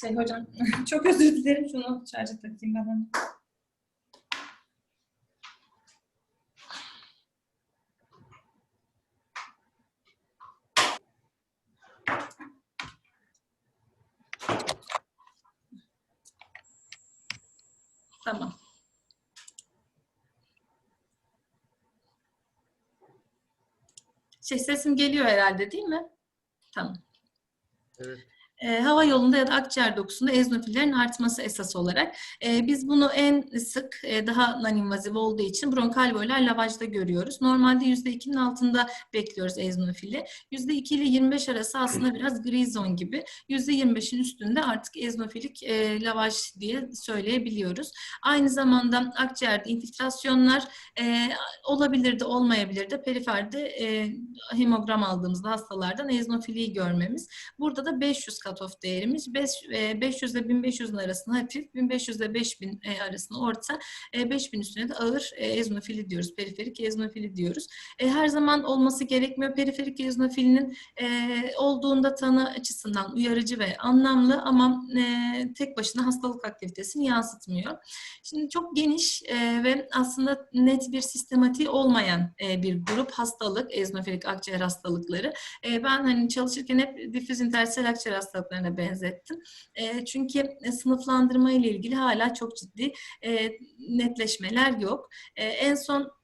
Şey hocam, çok özür dilerim. Şunu şarja takayım ben. Tamam. Şey sesim geliyor herhalde değil mi? Tamam. Evet. E, hava yolunda ya da akciğer dokusunda eozinofillerin artması esas olarak. E, biz bunu en sık e, daha non-invaziv olduğu için bronkal boylar lavajda görüyoruz. Normalde %2'nin altında bekliyoruz eozinofili. %2 ile 25 arası aslında biraz gri zon gibi. %25'in üstünde artık eozinofilik e, lavaj diye söyleyebiliyoruz. Aynı zamanda akciğerde infiltrasyonlar e, olabilir de olmayabilir de periferde e, hemogram aldığımızda hastalardan eozinofiliyi görmemiz. Burada da 500 cutoff değerimiz. 500 ile 1500'ün arasında hafif, 1500 ile 5000 e, arasında orta, 5000 üstüne de ağır e, eozinofili diyoruz. Periferik eozinofili diyoruz. E, her zaman olması gerekmiyor. Periferik eozinofilinin olduğunda tanı açısından uyarıcı ve anlamlı ama tek başına hastalık aktivitesini yansıtmıyor. Şimdi çok geniş ve aslında net bir sistematiği olmayan bir grup hastalık, eozinofilik akciğer hastalıkları. Ben hani çalışırken hep difüz intersel akciğer hastalıklarına benzettim. E, çünkü sınıflandırma ile ilgili hala çok ciddi e, netleşmeler yok. E, en son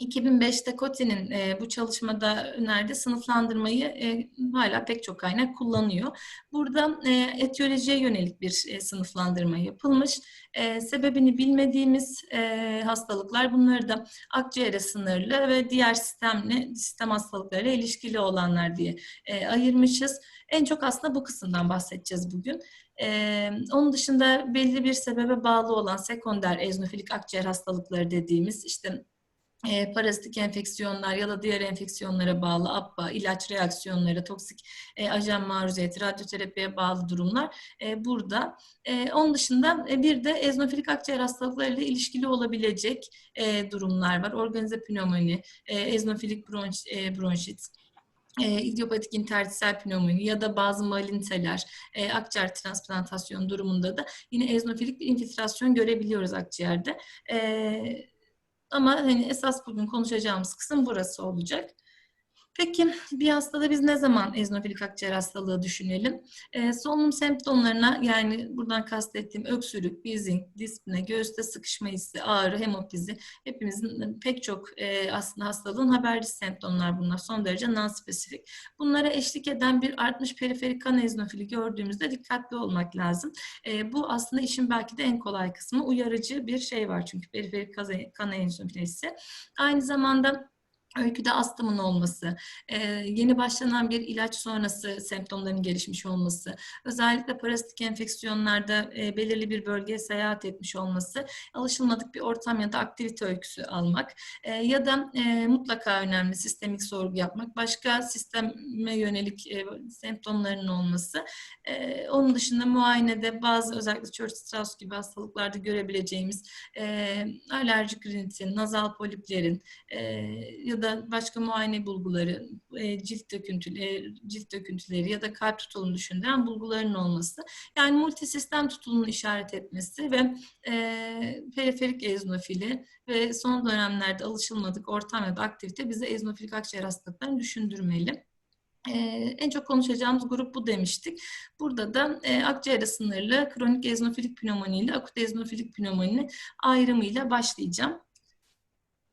2005'te Coti'nin e, bu çalışmada önerdiği sınıflandırmayı e, hala pek çok kaynak kullanıyor. Burada e, etiyolojiye yönelik bir e, sınıflandırma yapılmış. E, sebebini bilmediğimiz e, hastalıklar bunları da akciğere sınırlı ve diğer sistemli sistem hastalıklarıyla ilişkili olanlar diye e, ayırmışız. En çok aslında bu kısımdan bahsedeceğiz bugün. Ee, onun dışında belli bir sebebe bağlı olan sekonder eozinofilik akciğer hastalıkları dediğimiz işte e, parazitik enfeksiyonlar ya da diğer enfeksiyonlara bağlı APPA, ilaç reaksiyonları, toksik e, ajan maruziyeti, radyoterapiye bağlı durumlar e, burada. E, onun dışında e, bir de eznofilik akciğer hastalıklarıyla ilişkili olabilecek e, durumlar var. Organize pnömoni, e, eznofilik bronş, e, bronşit, e, idiopatik intertisel pnömoni ya da bazı malinteler, e, akciğer transplantasyon durumunda da yine eznofilik bir infiltrasyon görebiliyoruz akciğerde. E, ama hani esas bugün konuşacağımız kısım burası olacak. Peki bir hastada biz ne zaman eznofilik akciğer hastalığı düşünelim? Ee, solunum semptomlarına yani buradan kastettiğim öksürük, wheezing, dispne, göğüste sıkışma hissi, ağrı, hemopizi hepimizin pek çok e, aslında hastalığın haberci semptomlar bunlar. Son derece non-spesifik. Bunlara eşlik eden bir artmış periferik kan eznofili gördüğümüzde dikkatli olmak lazım. E, bu aslında işin belki de en kolay kısmı. Uyarıcı bir şey var çünkü periferik kan eznofilisi. Aynı zamanda öyküde astımın olması, yeni başlanan bir ilaç sonrası semptomların gelişmiş olması, özellikle parazitik enfeksiyonlarda belirli bir bölgeye seyahat etmiş olması, alışılmadık bir ortam ya da aktivite öyküsü almak ya da mutlaka önemli sistemik sorgu yapmak, başka sisteme yönelik semptomların olması. Onun dışında muayenede bazı özellikle Church-Strauss gibi hastalıklarda görebileceğimiz alerjik rinitin, nazal poliplerin ya da da başka muayene bulguları, e, cilt döküntüleri, cilt döküntüleri ya da kalp tutulunu düşündüren bulguların olması. Yani multisistem tutulunu işaret etmesi ve e, periferik eozinofili ve son dönemlerde alışılmadık ortam da aktivite bize eozinofilik akciğer hastalıklarını düşündürmeli. Ee, en çok konuşacağımız grup bu demiştik. Burada da e, akciğere sınırlı kronik eozinofilik pnömoni ile akut eozinofilik pnömoni ayrımıyla başlayacağım.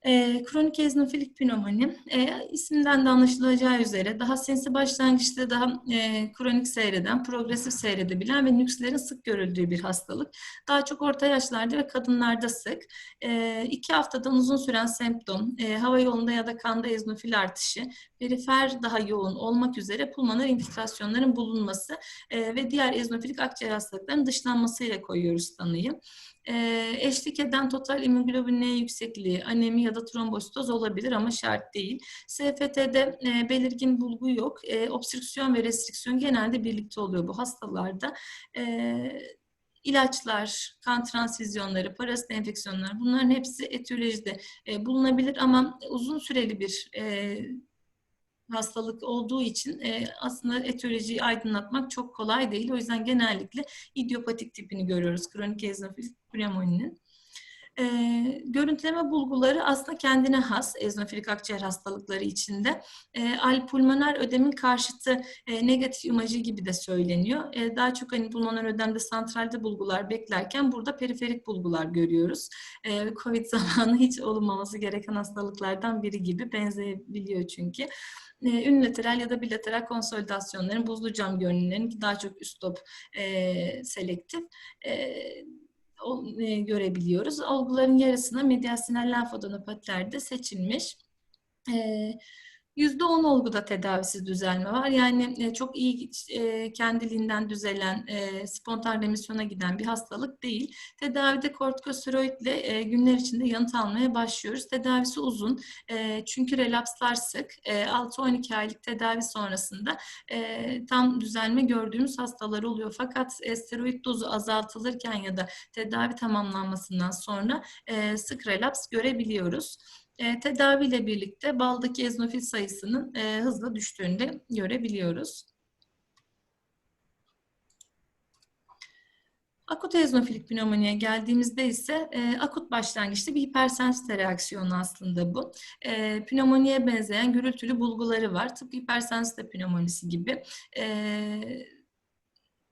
E, kronik eznofilik pnömoni e, isminden de anlaşılacağı üzere daha sinsi başlangıçta daha e, kronik seyreden, progresif seyredebilen ve nükslerin sık görüldüğü bir hastalık. Daha çok orta yaşlarda ve kadınlarda sık. E, iki haftadan uzun süren semptom, e, hava yolunda ya da kanda eznofil artışı, perifer daha yoğun olmak üzere pulmoner infiltrasyonların bulunması e, ve diğer eznofilik akciğer hastalıklarının dışlanmasıyla koyuyoruz tanıyı e, eşlik eden total hemoglobin N yüksekliği, anemi ya da trombositoz olabilir ama şart değil. SFT'de e, belirgin bulgu yok. E, obstrüksiyon ve restriksiyon genelde birlikte oluyor bu hastalarda. E, ilaçlar, kan transfüzyonları, parazit enfeksiyonlar bunların hepsi etiyolojide e, bulunabilir ama uzun süreli bir e, hastalık olduğu için e, aslında etiyolojiyi aydınlatmak çok kolay değil. O yüzden genellikle idiopatik tipini görüyoruz kronik eozinofilik pneumoninin. E, görüntüleme bulguları aslında kendine has eznofilik akciğer hastalıkları içinde. E, alpulmoner ödemin karşıtı e, negatif imajı gibi de söyleniyor. E, daha çok hani pulmoner ödemde santralde bulgular beklerken burada periferik bulgular görüyoruz. E, Covid zamanı hiç olunmaması gereken hastalıklardan biri gibi benzeyebiliyor çünkü e, ünlateral ya da bilateral konsolidasyonların buzlu cam görünümlerinin daha çok üst top e, selektif e, o, e, görebiliyoruz. Olguların yarısına medyasinal lenfadenopatiler de seçilmiş. E, %10 olguda tedavisiz düzelme var. Yani e, çok iyi e, kendiliğinden düzelen, e, spontan remisyona giden bir hastalık değil. Tedavide kortikosteroidle günler içinde yanıt almaya başlıyoruz. Tedavisi uzun. Çünkü relapslar sık. 6-12 aylık tedavi sonrasında tam düzelme gördüğümüz hastalar oluyor. Fakat steroid dozu azaltılırken ya da tedavi tamamlanmasından sonra sık relaps görebiliyoruz e, tedaviyle birlikte baldaki eznofil sayısının e, hızla düştüğünü de görebiliyoruz. Akut eznofilik pneumoniye geldiğimizde ise e, akut başlangıçta bir hipersensite reaksiyonu aslında bu. E, pneumoniye benzeyen gürültülü bulguları var. Tıpkı hipersensite pneumonisi gibi. E,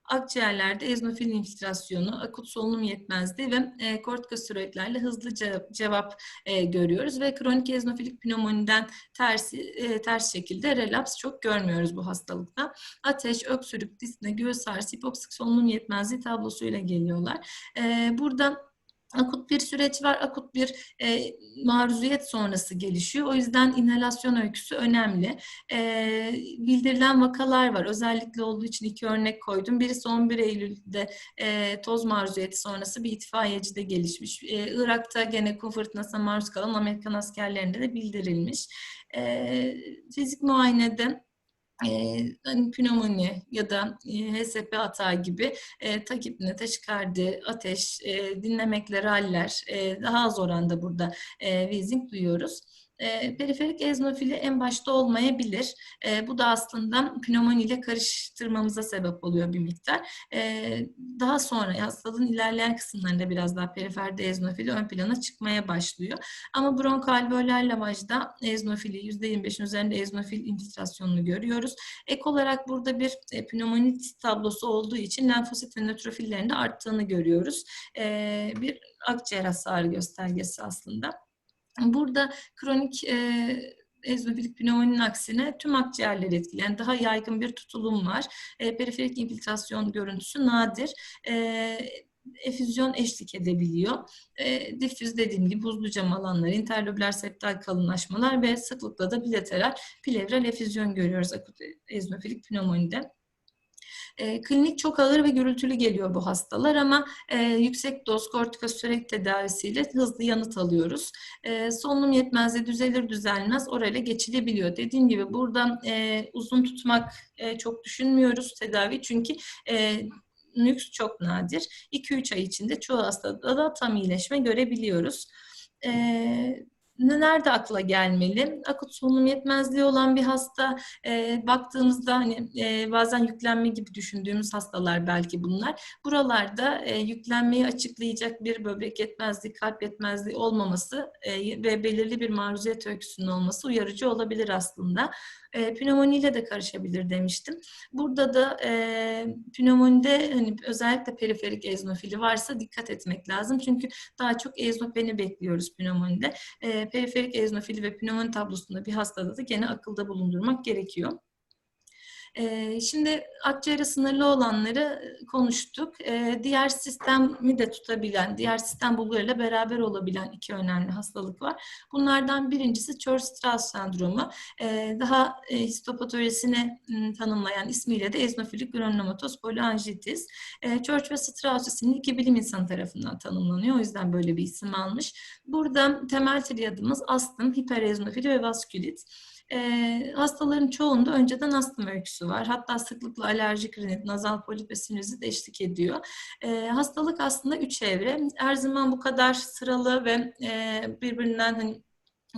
akciğerlerde eznofil infiltrasyonu, akut solunum yetmezliği ve e, kortikosteroidlerle hızlı cevap e, görüyoruz ve kronik eznofilik pneumoniden tersi, e, ters şekilde relaps çok görmüyoruz bu hastalıkta. Ateş, öksürük, disne, göğüs ağrısı, hipoksik solunum yetmezliği tablosuyla geliyorlar. E, burada akut bir süreç var, akut bir e, maruziyet sonrası gelişiyor. O yüzden inhalasyon öyküsü önemli. E, bildirilen vakalar var. Özellikle olduğu için iki örnek koydum. Birisi 11 Eylül'de e, toz maruziyeti sonrası bir itfaiyecide gelişmiş. E, Irak'ta gene kum fırtınasına maruz kalan Amerikan askerlerinde de bildirilmiş. E, fizik muayenede hani pnömoni ya da HSP hata gibi e, takipine taşikardi, ateş, e, dinlemekle raller e, daha az oranda burada e, wheezing duyuyoruz. E, periferik eznofili en başta olmayabilir. E, bu da aslında pnömoni ile karıştırmamıza sebep oluyor bir miktar. E, daha sonra hastalığın ilerleyen kısımlarında biraz daha periferde eznofili ön plana çıkmaya başlıyor. Ama bronkoalveoler lavajda eznofili %25'in üzerinde eznofil infiltrasyonunu görüyoruz. Ek olarak burada bir e, pneumonit tablosu olduğu için lenfosit ve nötrofillerin de arttığını görüyoruz. E, bir akciğer hasarı göstergesi aslında. Burada kronik e, eznofilik pneumoninin aksine tüm akciğerleri etkileyen daha yaygın bir tutulum var. E, periferik infiltrasyon görüntüsü nadir. E, efüzyon eşlik edebiliyor. E, difüz dediğim gibi buzlu cam alanlar, interlobüler septal kalınlaşmalar ve sıklıkla da bilateral plevral efüzyon görüyoruz akut eznofilik pneumonide. E, klinik çok ağır ve gürültülü geliyor bu hastalar ama e, yüksek doz kortikosteroid tedavisiyle hızlı yanıt alıyoruz. E, solunum yetmezliği düzelir düzelmez orale geçilebiliyor. Dediğim gibi burada e, uzun tutmak e, çok düşünmüyoruz tedavi çünkü e, nüks çok nadir. 2-3 ay içinde çoğu hastada da tam iyileşme görebiliyoruz. E, nerede akla gelmeli? Akut solunum yetmezliği olan bir hasta e, baktığımızda hani e, bazen yüklenme gibi düşündüğümüz hastalar belki bunlar. Buralarda e, yüklenmeyi açıklayacak bir böbrek yetmezliği, kalp yetmezliği olmaması e, ve belirli bir maruziyet öyküsünün olması uyarıcı olabilir aslında. E, pneumoniyle de karışabilir demiştim. Burada da e, pneumonide hani özellikle periferik eznofili varsa dikkat etmek lazım. Çünkü daha çok eznopeni bekliyoruz pneumonide. E, periferik eznofili ve pneumoni tablosunda bir hastada da gene akılda bulundurmak gerekiyor. Ee, şimdi akciğere sınırlı olanları konuştuk. Ee, diğer sistemi de tutabilen, diğer sistem bulgularıyla beraber olabilen iki önemli hastalık var. Bunlardan birincisi Church-Strauss sendromu. Ee, daha e, tanımlayan ismiyle de eznofilik granulomatoz polianjitis. Church ve Strauss isimli iki bilim insanı tarafından tanımlanıyor. O yüzden böyle bir isim almış. Burada temel triyadımız astım, hipereznofili ve vaskülit. E, hastaların çoğunda önceden astım öyküsü var. Hatta sıklıkla alerjik rinit, nazal polip ve sinüzit eşlik ediyor. E, hastalık aslında üç evre. Her zaman bu kadar sıralı ve e, birbirinden hani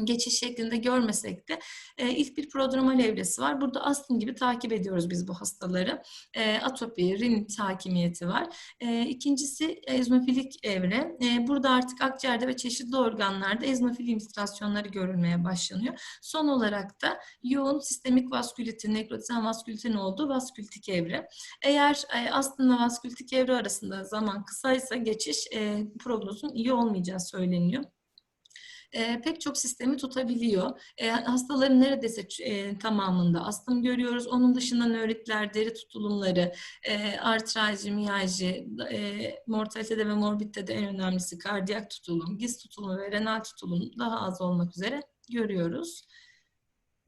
geçiş şeklinde görmesek de e, ilk bir prodromal evresi var. Burada astım gibi takip ediyoruz biz bu hastaları. E, atopi, rinit hakimiyeti var. E, ikincisi eznofilik evre. E, burada artık akciğerde ve çeşitli organlarda eznofil infiltrasyonları görülmeye başlanıyor. Son olarak da yoğun sistemik vaskülitin, nekrotizen vaskülitin olduğu vaskülitik evre. Eğer e, astımla vaskülitik evre arasında zaman kısaysa geçiş e, prognozun iyi olmayacağı söyleniyor e, pek çok sistemi tutabiliyor. E, hastaların neredeyse e, tamamında astım görüyoruz. Onun dışında nöritler, deri tutulumları, e, artralji, miyalji, e, mortalitede ve morbiditede en önemlisi kardiyak tutulum, giz tutulumu ve renal tutulum daha az olmak üzere görüyoruz.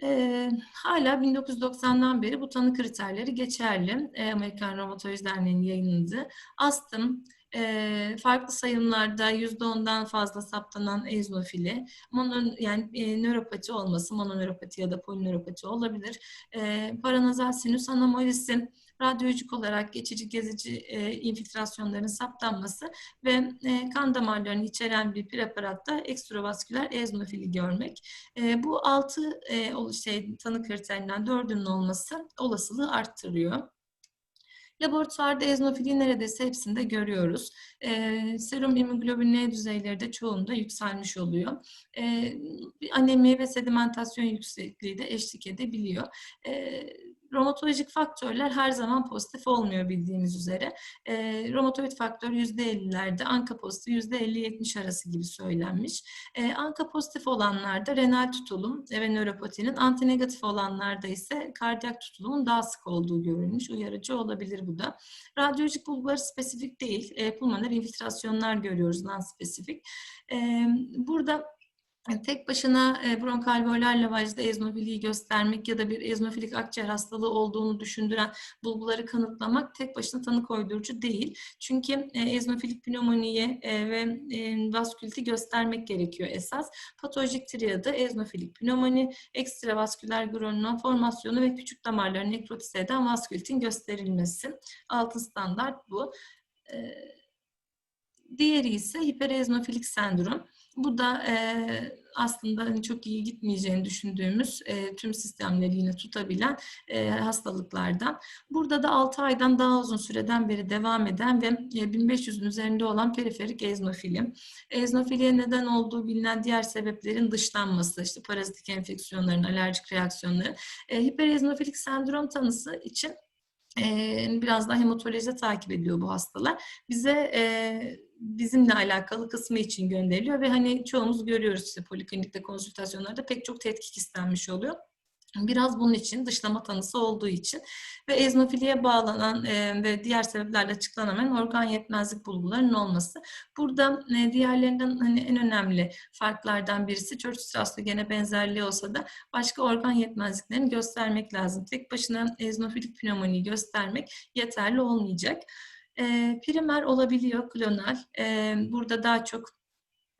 E, hala 1990'dan beri bu tanı kriterleri geçerli. E, Amerikan Romatoloji Derneği'nin yayınladığı astım, e, farklı sayımlarda %10'dan fazla saptanan eznofili, mono, yani e, nöropati olması, mononöropati ya da polinöropati olabilir. E, paranazal sinüs anomalisi, radyolojik olarak geçici gezici e, infiltrasyonların saptanması ve e, kan damarlarını içeren bir preparatta ekstravasküler eznofili görmek. E, bu altı e, şey, tanı kriterinden dördünün olması olasılığı arttırıyor. Laboratuvarda eznofili neredeyse hepsinde görüyoruz. E, serum imunoglobulin düzeyleri de çoğunda yükselmiş oluyor. E, anemi ve sedimentasyon yüksekliği de eşlik edebiliyor. E, romatolojik faktörler her zaman pozitif olmuyor bildiğimiz üzere. E, romatoid faktör %50'lerde, anka pozitif %50-70 arası gibi söylenmiş. E, anka pozitif olanlarda renal tutulum ve nöropatinin, antinegatif olanlarda ise kardiyak tutulumun daha sık olduğu görülmüş. Uyarıcı olabilir bu da. Radyolojik bulguları spesifik değil. E, pulmoner infiltrasyonlar görüyoruz, non-spesifik. E, burada tek başına e, bronkalveolar lavajda eznofiliyi göstermek ya da bir eznofilik akciğer hastalığı olduğunu düşündüren bulguları kanıtlamak tek başına tanı koydurucu değil. Çünkü e, eznofilik pneumoniyi e, ve e, vasküliti göstermek gerekiyor esas. Patolojik triadı eznofilik pneumoni, ekstravasküler granulom formasyonu ve küçük damarların nekrotize eden vaskülitin gösterilmesi. Altın standart bu. E, diğeri ise hipereznofilik sendrom. Bu da e, aslında hani çok iyi gitmeyeceğini düşündüğümüz e, tüm sistemleri yine tutabilen e, hastalıklardan. Burada da 6 aydan daha uzun süreden beri devam eden ve e, 1500'ün üzerinde olan periferik eznofili. Eznofiliye neden olduğu bilinen diğer sebeplerin dışlanması, işte parazitik enfeksiyonların, alerjik reaksiyonları. E, hipereznofilik sendrom tanısı için biraz daha hematoloji takip ediyor bu hastalar. Bize e, bizimle alakalı kısmı için gönderiliyor ve hani çoğumuz görüyoruz işte poliklinikte konsültasyonlarda pek çok tetkik istenmiş oluyor. Biraz bunun için dışlama tanısı olduğu için ve eznofiliye bağlanan e, ve diğer sebeplerle açıklanamayan organ yetmezlik bulgularının olması. Burada e, diğerlerinden hani en önemli farklardan birisi Church gene benzerliği olsa da başka organ yetmezliklerini göstermek lazım. Tek başına eznofilik pneumoniyi göstermek yeterli olmayacak. E, primer olabiliyor klonal. E, burada daha çok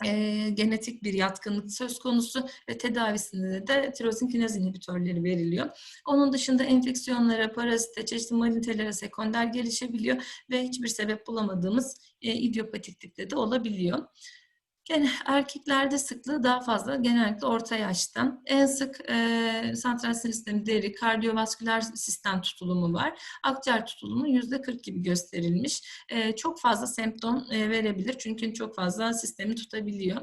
e, genetik bir yatkınlık söz konusu ve tedavisinde de tirozin kinaz inhibitörleri veriliyor. Onun dışında enfeksiyonlara, parazite, çeşitli malinitelere sekonder gelişebiliyor ve hiçbir sebep bulamadığımız e, idiopatiklikte de olabiliyor. Gene erkeklerde sıklığı daha fazla genellikle orta yaşta. En sık e, santral sinir sistemi, deri, kardiyovasküler sistem tutulumu var. Akciğer tutulumu yüzde 40 gibi gösterilmiş. E, çok fazla semptom e, verebilir çünkü çok fazla sistemi tutabiliyor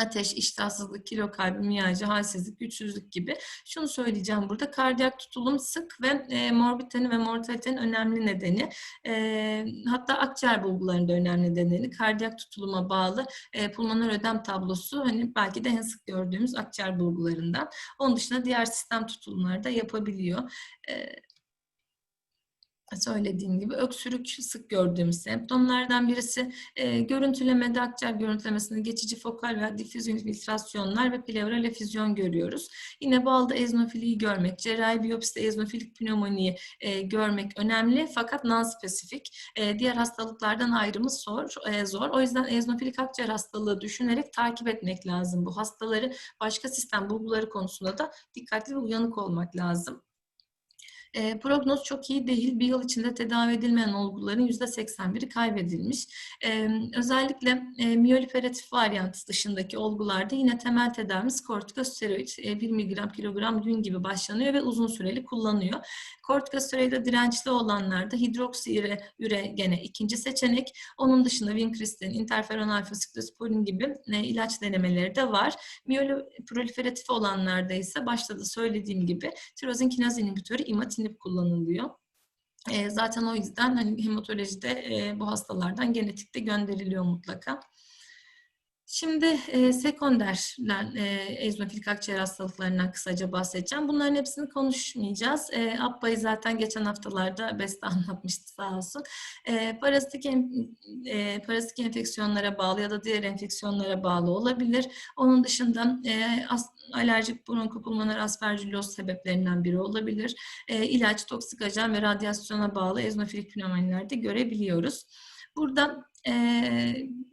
ateş, iştahsızlık, kilo kaybı, miyajı, halsizlik, güçsüzlük gibi. Şunu söyleyeceğim burada. Kardiyak tutulum sık ve e, morbiditenin ve mortalitenin önemli nedeni. E, hatta akciğer bulgularında önemli nedeni. Kardiyak tutuluma bağlı e, pulmoner ödem tablosu hani belki de en sık gördüğümüz akciğer bulgularından. Onun dışında diğer sistem tutulumları da yapabiliyor. E, söylediğim gibi öksürük sık gördüğümüz semptomlardan birisi. E, görüntülemede akciğer görüntülemesinde geçici fokal ve difüz infiltrasyonlar ve pleural efüzyon görüyoruz. Yine balda eznofiliyi görmek, cerrahi biyopside eznofilik pneumoniyi e, görmek önemli fakat non-spesifik. E, diğer hastalıklardan ayrımı zor, e, zor. O yüzden eznofilik akciğer hastalığı düşünerek takip etmek lazım. Bu hastaları başka sistem bulguları konusunda da dikkatli ve uyanık olmak lazım. E, prognoz çok iyi değil. Bir yıl içinde tedavi edilmeyen olguların %81'i kaybedilmiş. E, özellikle e, miyoliperatif varyant dışındaki olgularda yine temel tedavimiz kortikosteroid. E, 1 mg kilogram gün gibi başlanıyor ve uzun süreli kullanıyor. Kortikosteroide dirençli olanlarda hidroksi üre, gene ikinci seçenek. Onun dışında vinkristin, interferon alfa siklosporin gibi e, ilaç denemeleri de var. Miyoliproliferatif olanlarda ise başta da söylediğim gibi tirozin kinaz inhibitörü imatinib kullanılıyor. E, zaten o yüzden hani hematolojide e, bu hastalardan genetikte gönderiliyor mutlaka. Şimdi e, sekonder e, eozinofilik akciğer hastalıklarından kısaca bahsedeceğim. Bunların hepsini konuşmayacağız. E, Abba'yı zaten geçen haftalarda Beste anlatmıştı sağ olsun. E, parazitik, e, parazitik enfeksiyonlara bağlı ya da diğer enfeksiyonlara bağlı olabilir. Onun dışında e, as, alerjik bronkopulmoner aspergilloz sebeplerinden biri olabilir. E, ilaç, toksik ajan ve radyasyona bağlı eozinofilik pneumonilerde görebiliyoruz. Burada e,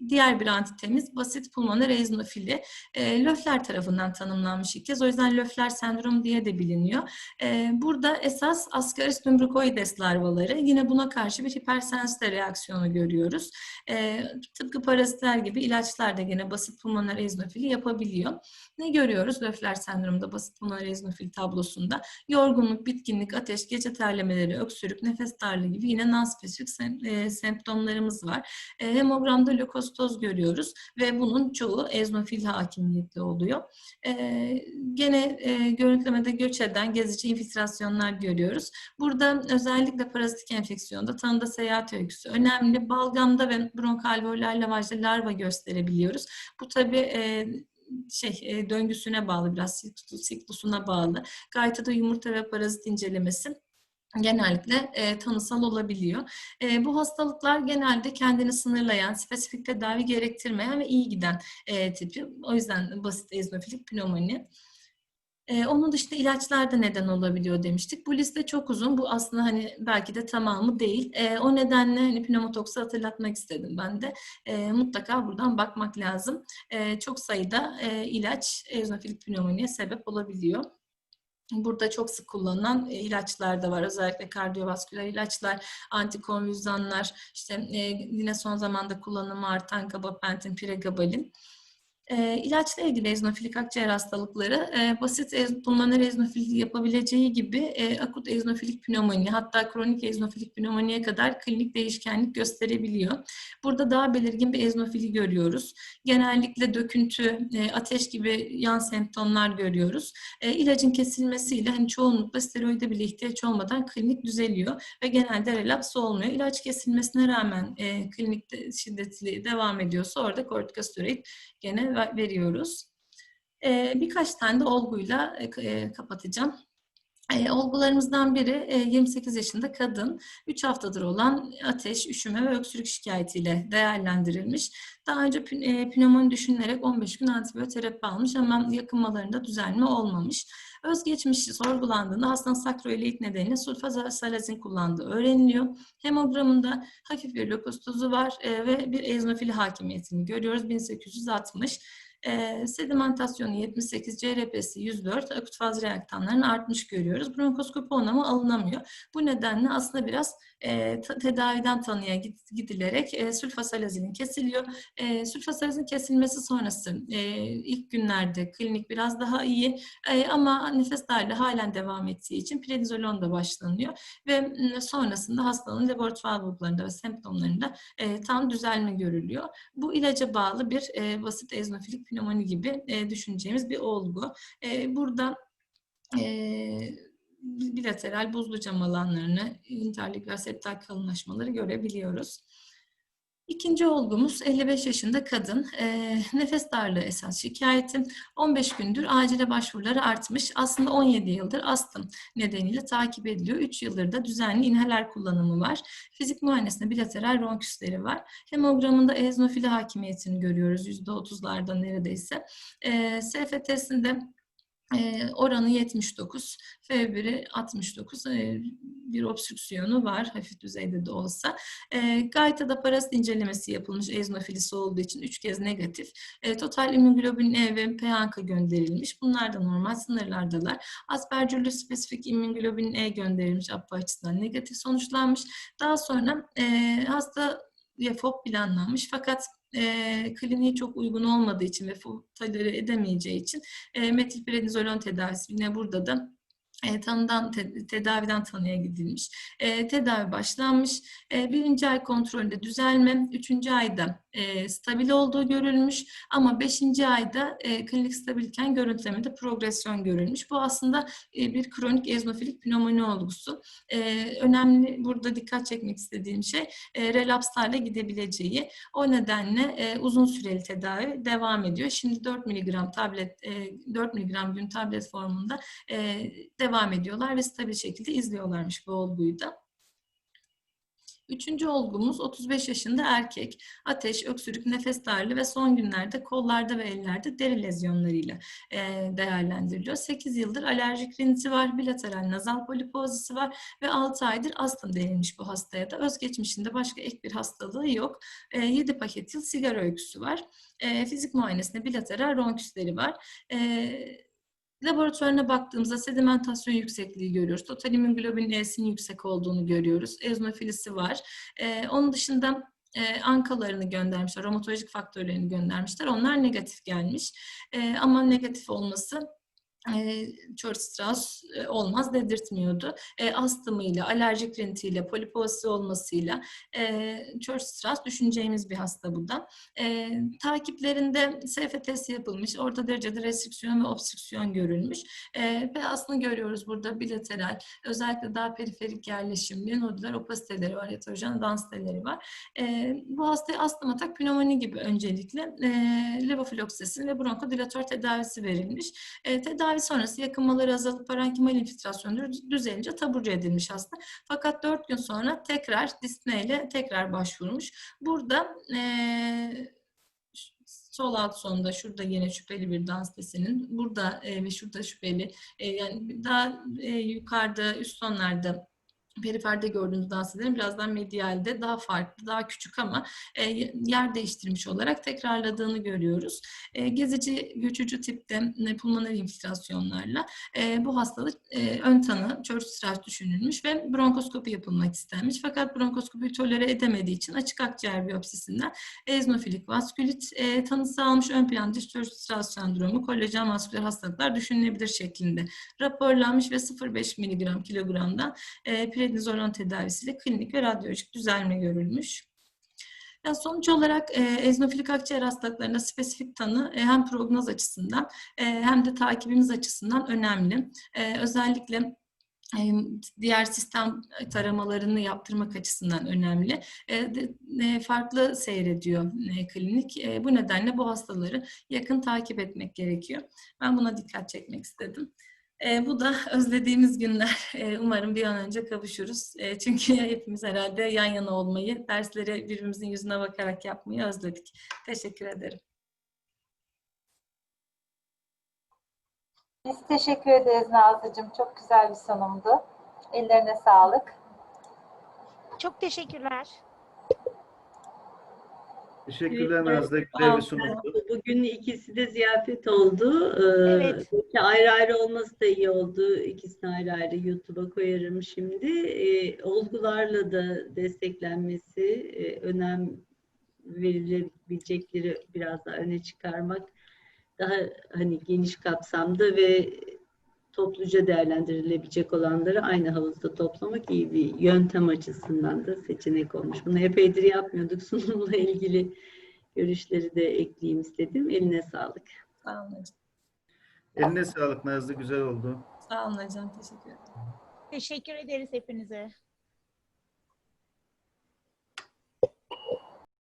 diğer bir antitemiz basit pulmoner eozinofili. E, Löfler tarafından tanımlanmış ilk kez. O yüzden Löfler sendrom diye de biliniyor. E, burada esas Ascaris lumbricoides larvaları. Yine buna karşı bir hipersensite reaksiyonu görüyoruz. E, tıpkı parazitler gibi ilaçlar da yine basit pulmoner eozinofili yapabiliyor. Ne görüyoruz Löfler sendromunda basit pulmoner eozinofili tablosunda? Yorgunluk, bitkinlik, ateş, gece terlemeleri, öksürük, nefes darlığı gibi yine non-spesifik sem e, semptomlarımız var. E, hemogramda lökostoz görüyoruz ve bunun çoğu eznofil hakimiyetli oluyor. E, gene e, görüntülemede göç eden gezici infiltrasyonlar görüyoruz. Burada özellikle parazitik enfeksiyonda tanıda seyahat öyküsü önemli. Balgamda ve bronkalveolar lavajda larva gösterebiliyoruz. Bu tabii e, şey e, döngüsüne bağlı biraz siklusuna bağlı. Gaytada yumurta ve parazit incelemesi genellikle e, tanısal olabiliyor. E, bu hastalıklar genelde kendini sınırlayan, spesifik tedavi gerektirmeyen ve iyi giden e, tipi. O yüzden basit eozinofilik pnömoni. Ee, onun dışında ilaçlar da neden olabiliyor demiştik. Bu liste çok uzun. Bu aslında hani belki de tamamı değil. Ee, o nedenle hani pneumotoksu hatırlatmak istedim ben de. Ee, mutlaka buradan bakmak lazım. Ee, çok sayıda e, ilaç eozinofilik pnömoniye sebep olabiliyor. Burada çok sık kullanılan e, ilaçlar da var. Özellikle kardiyovasküler ilaçlar, antikonvülzanlar, işte e, yine son zamanda kullanımı artan gabapentin, pregabalin. E, ilaçla ilgili eznofilik akciğer hastalıkları e, basit ez, pulmoner eznofilik yapabileceği gibi e, akut eznofilik pnömoni hatta kronik eznofilik pnömoniye kadar klinik değişkenlik gösterebiliyor. Burada daha belirgin bir eznofili görüyoruz. Genellikle döküntü, e, ateş gibi yan semptomlar görüyoruz. E, kesilmesiyle hani çoğunlukla steroide bile ihtiyaç olmadan klinik düzeliyor ve genelde relaps olmuyor. İlaç kesilmesine rağmen e, klinikte şiddetli devam ediyorsa orada kortikosteroid gene veriyoruz. Birkaç tane de olguyla kapatacağım. E, olgularımızdan biri e, 28 yaşında kadın, 3 haftadır olan ateş, üşüme ve öksürük şikayetiyle değerlendirilmiş. Daha önce e, pnömoni düşünülerek 15 gün antibiyoterapi almış ama yakınmalarında düzelme olmamış. Özgeçmişi sorgulandığında hastanın sakroilit nedeniyle sulfasalazin kullandığı öğreniliyor. Hemogramında hafif bir lökostozu var e, ve bir eozinofili hakimiyetini görüyoruz 1860. E, sedimentasyonu 78, CRP'si 104, akut faz reaktanların artmış görüyoruz. Bronkoskopi onamı alınamıyor. Bu nedenle aslında biraz e, tedaviden tanıya gidilerek e, sülfasalazinin kesiliyor. E, sülfasalazin kesilmesi sonrası e, ilk günlerde klinik biraz daha iyi e, ama nefes darlığı halen devam ettiği için prednizolon da başlanıyor ve sonrasında hastanın laboratuvar bulgularında ve semptomlarında e, tam düzelme görülüyor. Bu ilaca bağlı bir e, basit eznofilik pnömoni gibi e, düşüneceğimiz bir olgu. E, burada e, bilateral buzlu cam alanlarını, interliküler septal kalınlaşmaları görebiliyoruz. İkinci olgumuz 55 yaşında kadın. E, nefes darlığı esas şikayetim. 15 gündür acile başvuruları artmış. Aslında 17 yıldır astım nedeniyle takip ediliyor. 3 yıldır da düzenli inhaler kullanımı var. Fizik muayenesinde bilateral ronküsleri var. Hemogramında eozinofili hakimiyetini görüyoruz. %30'larda neredeyse. E, SFT'sinde E, oranı 79, F1'i 69. E, bir obstrüksiyonu var hafif düzeyde de olsa. E, Gayta'da parasit incelemesi yapılmış eozinofilisi olduğu için 3 kez negatif. E, total immunoglobulin E ve PANK gönderilmiş. Bunlar da normal sınırlardalar. Aspergillus spesifik immunoglobulin E gönderilmiş APA açısından negatif sonuçlanmış. Daha sonra e, hasta FOB planlanmış fakat e, kliniği çok uygun olmadığı için ve tolere edemeyeceği için e, metilprednizolon tedavisi yine burada da e, tanıdan te- tedaviden tanıya gidilmiş. E, tedavi başlanmış. E, birinci ay kontrolünde düzelme, üçüncü ayda e, stabil olduğu görülmüş ama beşinci ayda e, klinik stabilken görüntülemede progresyon görülmüş. Bu aslında e, bir kronik eznofilik pnömoni olgusu. E, önemli burada dikkat çekmek istediğim şey e, relapslarla gidebileceği. O nedenle e, uzun süreli tedavi devam ediyor. Şimdi 4 mg tablet, e, 4 mg gün tablet formunda e, devam ediyorlar ve stabil şekilde izliyorlarmış bu olguyu da. Üçüncü olgumuz 35 yaşında erkek. Ateş, öksürük, nefes darlığı ve son günlerde kollarda ve ellerde deri lezyonlarıyla e, değerlendiriliyor. 8 yıldır alerjik riniti var, bilateral nazal polipozisi var ve 6 aydır astım denilmiş bu hastaya da. Özgeçmişinde başka ek bir hastalığı yok. E, 7 paket yıl sigara öyküsü var. E, fizik muayenesinde bilateral ronküsleri var. E, Laboratuvarına baktığımızda sedimentasyon yüksekliği görüyoruz. Total immunoglobulin E'sinin yüksek olduğunu görüyoruz. Eozinofilisi var. Ee, onun dışında e, ankalarını göndermişler, romatolojik faktörlerini göndermişler. Onlar negatif gelmiş. E, ama negatif olması e, Church-Strauss e, olmaz dedirtmiyordu. E, astımıyla, alerjik rinitiyle, polipozisi olmasıyla e, Church-Strauss düşüneceğimiz bir hasta bu da. E, takiplerinde SFT'si yapılmış. Orta derecede restriksiyon ve obstrüksiyon görülmüş. E, ve aslında görüyoruz burada bilateral, özellikle daha periferik yerleşimli nodüler opasiteleri var, heterojen dansiteleri var. E, bu hastaya astım atak pnömoni gibi öncelikle e, levofiloksesin ve bronkodilatör tedavisi verilmiş. E, tedavi sonrası yakınmaları azalıp parenkimal infiltrasyonu düzelince taburcu edilmiş hasta. Fakat 4 gün sonra tekrar dispne ile tekrar başvurmuş. Burada e, sol alt sonda şurada yine şüpheli bir dans desinin burada ve şurada şüpheli e, yani daha e, yukarıda üst sonlarda periferde gördüğünüz danselerin birazdan medialde daha farklı, daha küçük ama e, yer değiştirmiş olarak tekrarladığını görüyoruz. E, gezici göçücü tipte e, pulmoner infiltrasyonlarla e, bu hastalık e, ön tanı, Church-Strauss düşünülmüş ve bronkoskopi yapılmak istenmiş. Fakat bronkoskopiyi tolere edemediği için açık akciğer biyopsisinden eozinofilik vaskülit e, tanısı almış ön planda Church-Strauss sendromu, kolajen vasküler hastalıklar düşünülebilir şeklinde raporlanmış ve 0,5 mg kilogramdan e, prednizolon tedavisiyle klinik ve radyolojik düzelme görülmüş. Yani sonuç olarak e, eznofilik akciğer hastalıklarında spesifik tanı e, hem prognoz açısından e, hem de takibimiz açısından önemli. E, özellikle e, diğer sistem taramalarını yaptırmak açısından önemli. E, e, farklı seyrediyor klinik. Bu nedenle bu hastaları yakın takip etmek gerekiyor. Ben buna dikkat çekmek istedim. E, bu da özlediğimiz günler. E, umarım bir an önce kavuşuruz. E, çünkü hepimiz herhalde yan yana olmayı, dersleri birbirimizin yüzüne bakarak yapmayı özledik. Teşekkür ederim. Biz teşekkür ederiz Nazlıcığım. Çok güzel bir sunumdu. Ellerine sağlık. Çok teşekkürler. Teşekkürler Nazlı. Güzel bir sunumdu. Bugün ikisi de ziyafet oldu. Ee, Evet. belki ayrı ayrı olması da iyi oldu. İkisini ayrı ayrı YouTube'a koyarım şimdi. Ee, olgularla da desteklenmesi, e, önem verilebilecekleri biraz daha öne çıkarmak daha hani geniş kapsamda ve topluca değerlendirilebilecek olanları aynı havuzda toplamak iyi bir yöntem açısından da seçenek olmuş. Bunu epeydir yapmıyorduk. Sunumla ilgili görüşleri de ekleyeyim istedim. Eline sağlık. Sağ olun hocam. Eline sağlık Nazlı. Güzel oldu. Sağ olun hocam. Teşekkür ederim. Teşekkür ederiz hepinize.